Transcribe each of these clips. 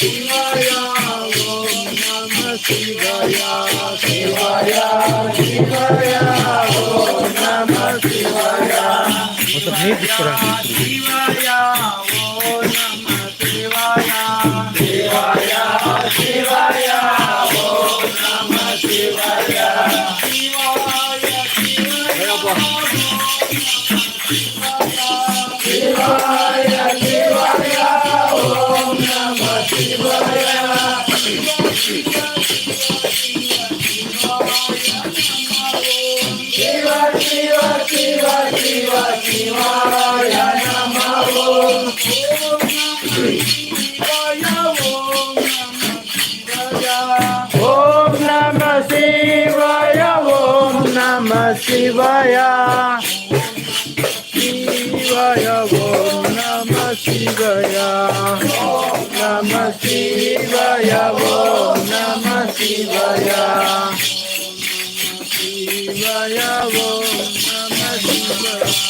Shivaya, Om Namah Shivaya, Shivaya, Shivaya, Om Namah Shivaya. मतलब नहीं दिख रहा है शिवाया ओ नमः शिवाया Shivaya Shivaya Om Namah Shivaya Om Namah Shivaya Om Namah Shivaya Shivaya Om Namah Shivaya.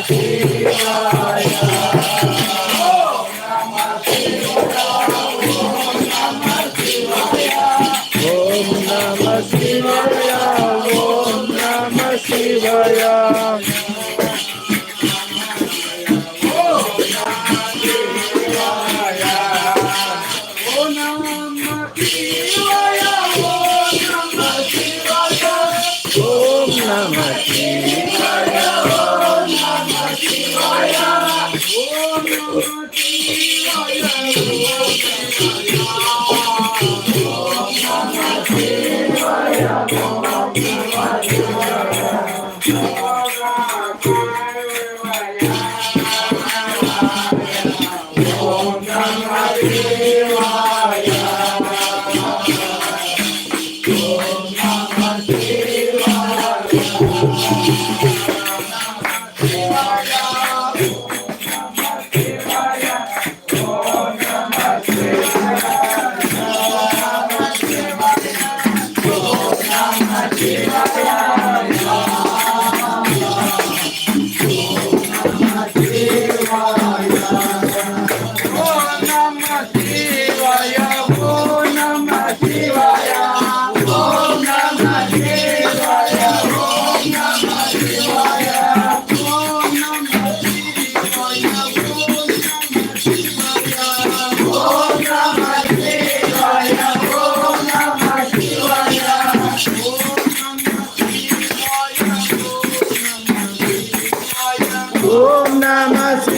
aqui.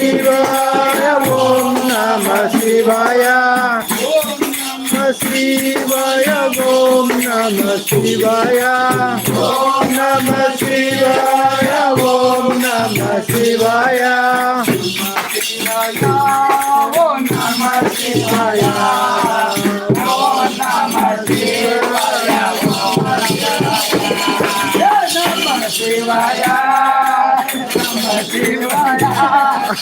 Shivaya, Om Namah Shivaya. Shivaya, Om Namah Shivaya. Om Namah Shivaya, Om Namah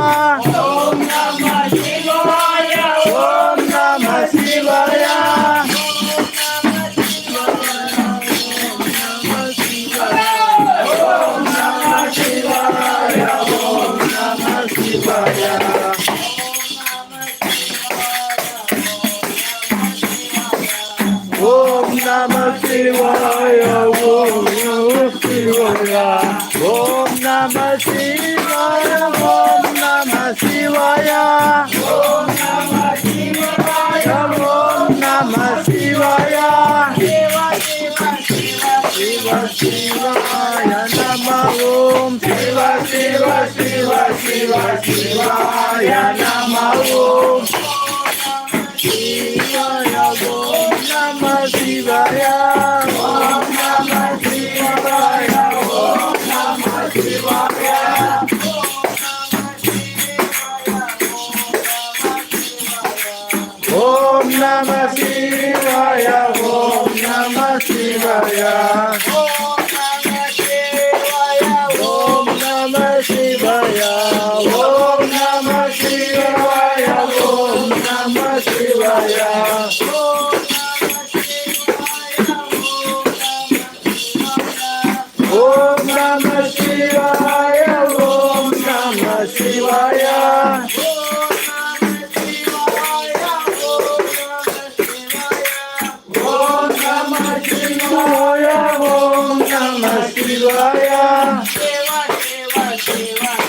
啊。Shiva, Shiva, Shiva, Shiva, Shiva, Shiva, Shiva, Shiva, Shiva, Shiva, Shiva, Shiva, Shiva, Namah Shivaya, Om Namah Shivaya.